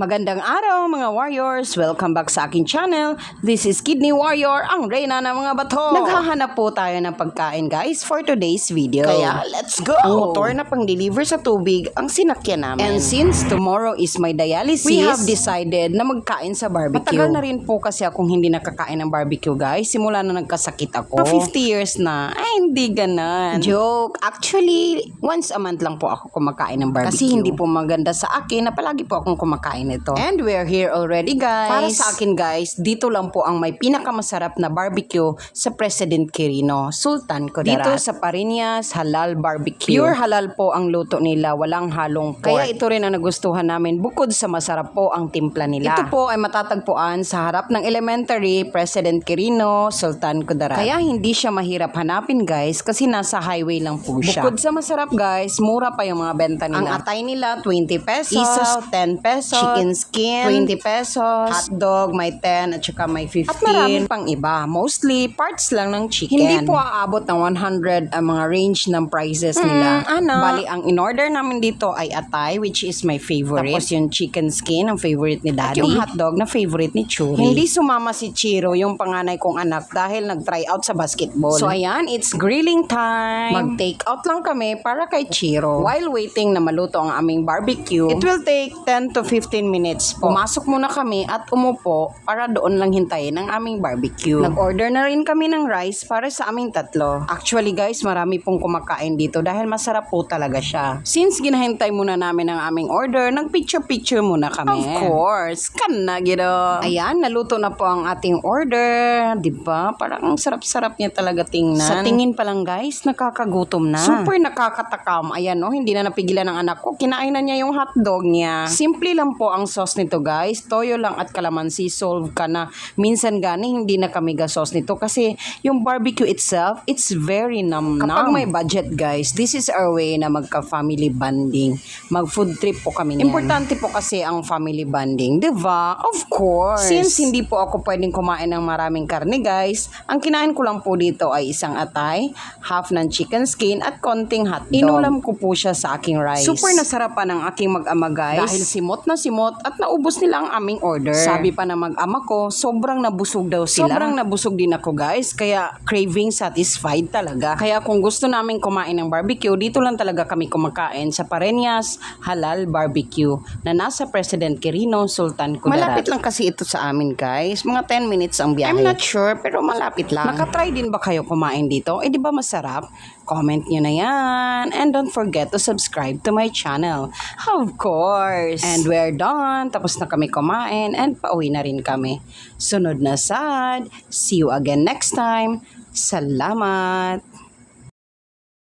Magandang araw mga warriors! Welcome back sa aking channel. This is Kidney Warrior, ang reyna ng mga bato. Naghahanap po tayo ng pagkain guys for today's video. Kaya let's go! Ang motor na pang-deliver sa tubig ang sinakyan namin. And since tomorrow is my dialysis, we have decided na magkain sa barbecue. Matagal na rin po kasi akong hindi nakakain ng barbecue guys. Simula na nagkasakit ako. Mga 50 years na. Ay, hindi ganon. Joke. Actually, once a month lang po ako kumakain ng barbecue. Kasi hindi po maganda sa akin na palagi po akong kumakain nito. And we're here already guys. Para sa akin guys, dito lang po ang may pinakamasarap na barbecue sa President Quirino, Sultan Kudarat. Dito sa Parinas Halal Barbecue. Pure halal po ang luto nila, walang halong pork. Kaya ito rin ang nagustuhan namin bukod sa masarap po ang timpla nila. Ito po ay matatagpuan sa harap ng elementary President Quirino, Sultan Kudarat. Kaya hindi siya mahirap hanapin guys kasi nasa highway lang po siya. Bukod sa masarap guys, mura pa yung mga benta nila. Ang atay nila 20 pesos, isaw 10 pesos, chicken skin 20 pesos, hotdog may 10 at saka may 15. At marami pang iba. Mostly parts lang ng chicken. Hindi po aabot ng 100 ang mga range ng prices nila. ano? Bali, ang in-order namin dito ay atay which is my favorite. Tapos yung chicken skin ang favorite ni Daddy. At yung hotdog na favorite ni Churi. Hindi sumama si Chiro yung panganay kong anak dahil nag-try out sa basketball. So ayan, it's grilling time. Mag-take out lang kami para kay Chiro. While waiting na maluto ang aming barbecue, it will take 10 to 15 minutes po. Pumasok muna kami at umupo para doon lang hintayin ang aming barbecue. Nag-order na rin kami ng rice para sa aming tatlo. Actually guys, marami pong kumakain dito dahil masarap po talaga siya. Since ginahintay muna namin ang aming order, nag-picture-picture muna kami. Of course, kan na gino. Ayan, naluto na po ang ating order. 'Di ba? Parang ang sarap-sarap niya talaga tingnan. Sa tingin pa lang guys, nakakagutom na. Super nakakatakam. Ayan no, hindi na napigilan ng anak ko. Kinain na niya yung hotdog niya. Simple lang po ang sauce nito guys. Toyo lang at kalamansi. Solve ka na. Minsan gani, hindi na kami sauce nito kasi yung barbecue itself, it's very nam-nam. Kapag may budget guys, this is our way na magka-family bonding. Mag-food trip po kami niyan. Importante po kasi ang family bonding. Diba? Of course. Since hindi po ako pwedeng kumain ng maraming karne guys, ang kinain ko lang po dito ay isang atay, half ng chicken skin at konting hotdog. Inulam ko po siya sa aking rice. Super nasarapan ng aking mag-ama guys. Dahil simot na simot at naubos nila ang aming order. Sabi pa ng mag-ama ko, sobrang nabusog daw sila. Sobrang nabusog din ako guys, kaya craving satisfied talaga. Kaya kung gusto namin kumain ng barbecue, dito lang talaga kami kumakain sa Pareñas Halal Barbecue na nasa President Quirino, Sultan Kudarat. Malapit lang kasi ito sa amin guys. Mga 10 minutes ang biyahe. I'm not sure pero malapit lang. Nakatry din ba kayo kumain dito? Eh di ba masarap? Comment nyo na yan. And don't forget to subscribe to my channel. Of course. And we're done. Tapos na kami kumain and pauwi na rin kami. Sunod na sad. See you again next time. Salamat.